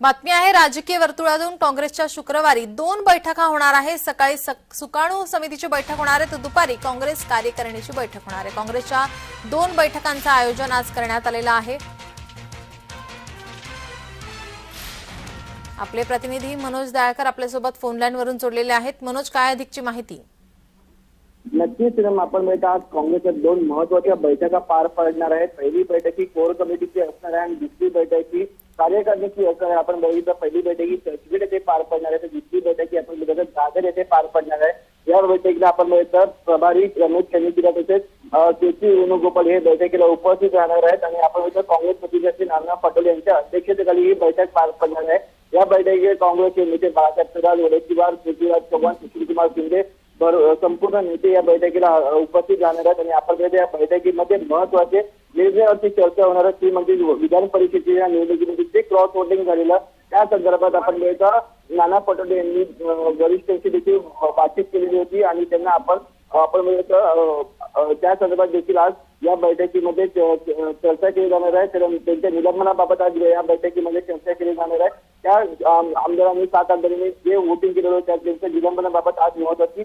बातमी आहे राजकीय वर्तुळातून काँग्रेसच्या शुक्रवारी दोन बैठका होणार आहे. सकाळी सुकाणू समितीची बैठक होणार आहे. तर दुपारी काँग्रेस कार्यकारिणीची बैठक होणार आहे. काँग्रेसच्या दोन बैठकांचं आयोजन आज करण्यात आलेलं आहे. आपले प्रतिनिधी मनोज दायकर आपल्यासोबत फोनलाईनवरून जोडलेले आहेत. मनोज काय अधिकची माहिती? नक्कीच आपण बघितलं आज काँग्रेसच्या दोन महत्त्वाच्या बैठका पार पडणार आहेत. पहिली बैठक ही कोर कमिटीची असणार आहे आणि दुसरी बैठक ही कार्यकारिणीची असणार आहे. आपण बघितलं पहिली बैठक ही चर्चगेट येथे पार पडणार आहे. तर दुसरी बैठक ही आपण बघितलं दादर येथे पार पडणार आहे. या बैठकीला आपण बघितलं प्रभारी रमेश चंद्रगिरा तसेच के सी वेणुगोपाल हे बैठकीला उपस्थित राहणार आहेत. आणि आपण बघितलं काँग्रेस पक्षाचे नाना पटोले यांच्या अध्यक्षतेखाली ही बैठक पार पडणार आहे. या बैठकीत काँग्रेसचे नेते बाळासाहेब थोरात वडेट्टीवार पृथ्वीराज चव्हाण सुशीलकुमार शिंदे बर- संपूर्ण नेते या बैठकीला उपस्थित राहणार आहेत आणि आपण या बैठकीमध्ये महत्त्वाचे निर्णयावरती चर्चा होणार आहे. ती म्हणजे विधान परिषदेच्या निवडणुकीमध्ये जे क्रॉस वोटिंग झालेलं त्या संदर्भात आपण बघितलं नाना पटोले यांनी वरिष्ठांशी देखील बातचीत केलेली होती आणि त्यांना आपण आपण बघितलं त्या संदर्भात देखील आज या बैठकीमध्ये चर्चा केली जाणार आहे. त्यांच्या निलंबनाबाबत आज या बैठकीमध्ये चर्चा केली जाणार आहे त्या आम- आमदारांनी सात आमदारांनी जे वोटिंग केलेलं होतं त्या त्यांच्या निलंबनाबाबत आज महत्वाची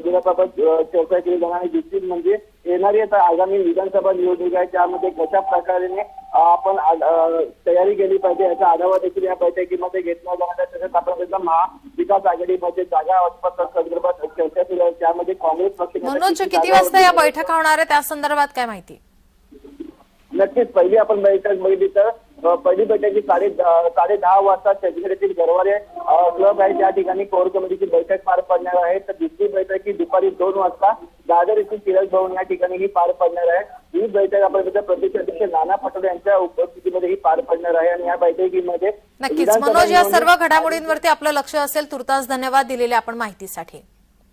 दिनाबाबत अ, चर्चा केली जाणार आहे. दुसरी म्हणजे येणारी आता आगामी विधानसभा निवडणूक आहे. त्यामध्ये कशा प्रकारे आपण तयारी केली पाहिजे याचा आढावा देखील या बैठकीमध्ये घेतला जाणार आहे. तसेच आपण महाविकास आघाडीमध्ये जागा संदर्भात चर्चा केली त्यामध्ये काँग्रेस पक्ष मनोज किती वाजता या बैठका होणार आहे त्या संदर्भात काय माहिती? नक्कीच पहिली आपण बैठक बघितली तर पहिली बैठक ही साडे साडे दहा वाजता चंदगड येथील गरवारे क्लब आहे. त्या ठिकाणी कोर कमिटीची बैठक पार पडणार आहे. तर दुसरी बैठक ही दुपारी दोन वाजता दादर येथील टिळक भवन या ठिकाणी ही पार पडणार आहे. ही बैठक आपण बघितलं प्रदेश अध्यक्ष नाना पटोले यांच्या उपस्थितीमध्ये ही पार पडणार आहे. आणि या बैठकीमध्ये नक्कीच. मनोज या सर्व घडामोडींवरती आपलं लक्ष असेल तुर्तास धन्यवाद दिलेल्या आपण माहितीसाठी.